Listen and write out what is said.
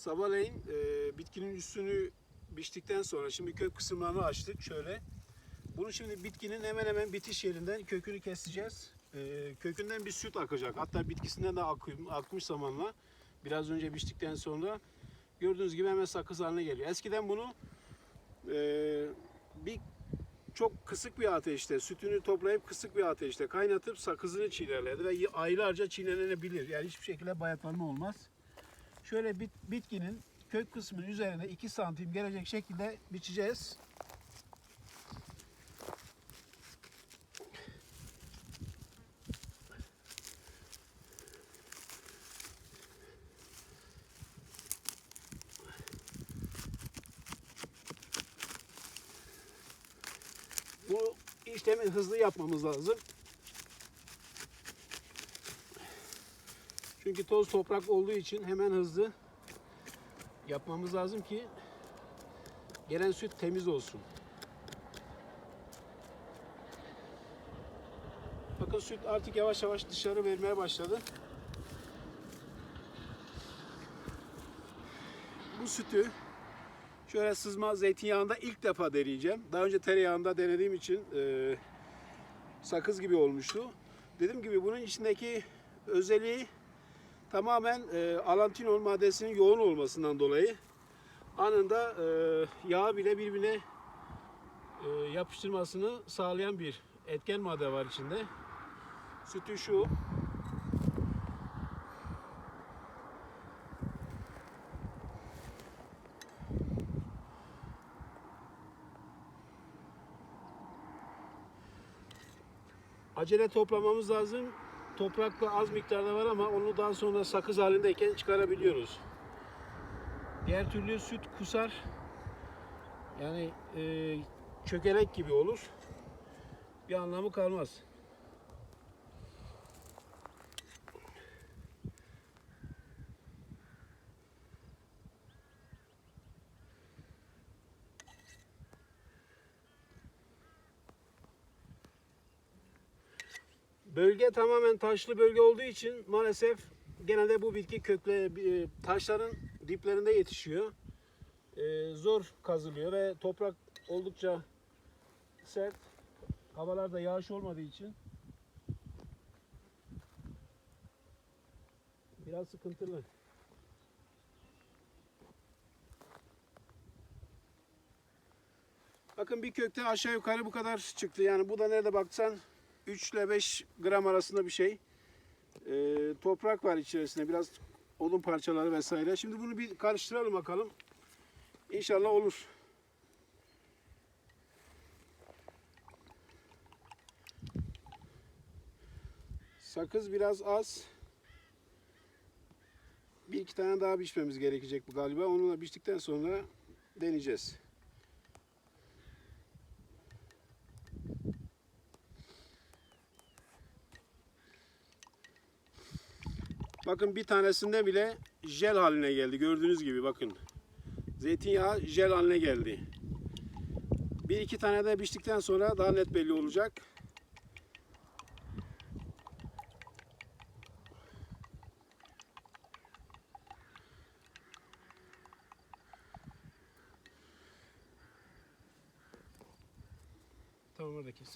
Sabahleyin e, bitkinin üstünü biçtikten sonra şimdi kök kısımlarını açtık şöyle. Bunu şimdi bitkinin hemen hemen bitiş yerinden kökünü keseceğiz. E, kökünden bir süt akacak. Hatta bitkisinden de akı- akmış zamanla. Biraz önce biçtikten sonra gördüğünüz gibi hemen sakız haline geliyor. Eskiden bunu e, bir çok kısık bir ateşte sütünü toplayıp kısık bir ateşte kaynatıp sakızını çiğnerlerdi ve aylarca çiğnenebilir. Yani hiçbir şekilde bayatlanma olmaz. Şöyle bit, bitkinin kök kısmının üzerine 2 santim gelecek şekilde biçeceğiz. Bu işlemi hızlı yapmamız lazım. Çünkü toz toprak olduğu için hemen hızlı yapmamız lazım ki gelen süt temiz olsun. Bakın süt artık yavaş yavaş dışarı vermeye başladı. Bu sütü şöyle sızma zeytinyağında ilk defa deneyeceğim. Daha önce tereyağında denediğim için e, sakız gibi olmuştu. Dediğim gibi bunun içindeki özelliği tamamen e, alantinol maddesinin yoğun olmasından dolayı anında e, yağı bile birbirine e, yapıştırmasını sağlayan bir etken madde var içinde. Sütü şu. Acele toplamamız lazım. Toprakta az miktarda var ama onu daha sonra sakız halindeyken çıkarabiliyoruz. Diğer türlü süt kusar. Yani e, çökelek gibi olur. Bir anlamı kalmaz. Bölge tamamen taşlı bölge olduğu için maalesef genelde bu bitki kökle e, taşların diplerinde yetişiyor. E, Zor kazılıyor ve toprak oldukça sert. Havalarda yağış olmadığı için biraz sıkıntılı. Bakın bir kökte aşağı yukarı bu kadar çıktı. Yani bu da nerede baksan 3 ile 5 gram arasında bir şey. Ee, toprak var içerisinde. Biraz odun parçaları vesaire. Şimdi bunu bir karıştıralım bakalım. İnşallah olur. Sakız biraz az. Bir iki tane daha biçmemiz gerekecek bu galiba. Onunla biçtikten sonra deneyeceğiz. Bakın bir tanesinde bile jel haline geldi. Gördüğünüz gibi bakın. Zeytinyağı jel haline geldi. Bir iki tane de biçtikten sonra daha net belli olacak. Tamam orada kes.